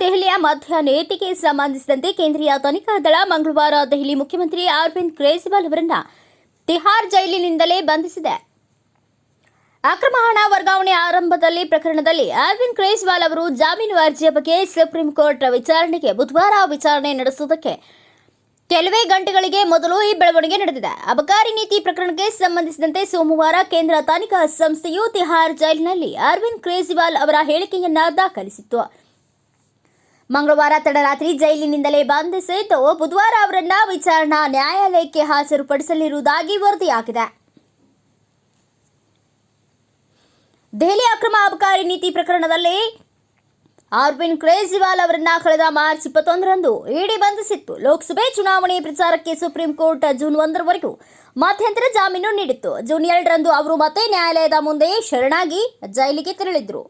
ದೆಹಲಿಯ ಮಧ್ಯ ನೇತಿಗೆ ಸಂಬಂಧಿಸಿದಂತೆ ಕೇಂದ್ರೀಯ ತನಿಖಾ ದಳ ಮಂಗಳವಾರ ದೆಹಲಿ ಮುಖ್ಯಮಂತ್ರಿ ಅರವಿಂದ್ ಕೇಜ್ರಿವಾಲ್ ಅವರನ್ನ ತಿಹಾರ್ ಜೈಲಿನಿಂದಲೇ ಬಂಧಿಸಿದೆ. ಅಕ್ರಮ ಹಣ ವರ್ಗಾವಣೆ ಆರಂಭದಲ್ಲಿ ಪ್ರಕರಣದಲ್ಲಿ ಅರವಿಂದ್ ಕೇಜ್ರಿವಾಲ್ ಅವರು ಜಾಮೀನು ಅರ್ಜಿಯ ಬಗ್ಗೆ ಸುಪ್ರೀಂ ಕೋರ್ಟ್ ವಿಚಾರಣೆಗೆ ಬುಧವಾರ ವಿಚಾರಣೆ ನಡೆಸುವುದಕ್ಕೆ ಕೆಲವೇ ಗಂಟೆಗಳಿಗೆ ಮೊದಲು ಈ ಬೆಳವಣಿಗೆ ನಡೆದಿದೆ. ಅಬಕಾರಿ ನೀತಿ ಪ್ರಕರಣಕ್ಕೆ ಸಂಬಂಧಿಸಿದಂತೆ ಸೋಮವಾರ ಕೇಂದ್ರ ತನಿಖಾ ಸಂಸ್ಥೆಯು ತಿಹಾರ್ ಜೈಲಿನಲ್ಲಿ ಅರವಿಂದ್ ಕೇಜ್ರಿವಾಲ್ ಅವರ ಹೇಳಿಕೆಯನ್ನ ದಾಖಲಿಸಿತ್ತು. ಮಂಗಳವಾರ ತಡರಾತ್ರಿ ಜೈಲಿನಿಂದಲೇ ಬಂಧಿಸಿದ್ದು. ಬುಧವಾರ ಅವರನ್ನ ವಿಚಾರಣಾ ನ್ಯಾಯಾಲಯಕ್ಕೆ ಹಾಜರುಪಡಿಸಲಿರುವುದಾಗಿ ವರದಿಯಾಗಿದೆ. ದೆಹಲಿ ಅಕ್ರಮ ಅಬಕಾರಿ ನೀತಿ ಪ್ರಕರಣದಲ್ಲಿ ಅರವಿಂದ್ ಕೇಜ್ರಿವಾಲ್ ಅವರನ್ನ ಕಳೆದ ಮಾರ್ಚ್ ಇಪ್ಪತ್ತೊಂದರಂದು ಇಡಿ ಬಂಧಿಸಿತ್ತು. ಲೋಕಸಭೆ ಚುನಾವಣೆ ಪ್ರಚಾರಕ್ಕೆ ಸುಪ್ರೀಂ ಕೋರ್ಟ್ ಜೂನ್ ಒಂದರವರೆಗೂ ಮಧ್ಯಂತರ ಜಾಮೀನು ನೀಡಿತ್ತು. ಜೂನ್ ಎರಡರಂದು ಅವರು ಮತ್ತೆ ನ್ಯಾಯಾಲಯದ ಮುಂದೆ ಶರಣಾಗಿ ಜೈಲಿಗೆ ತೆರಳಿದ್ರು.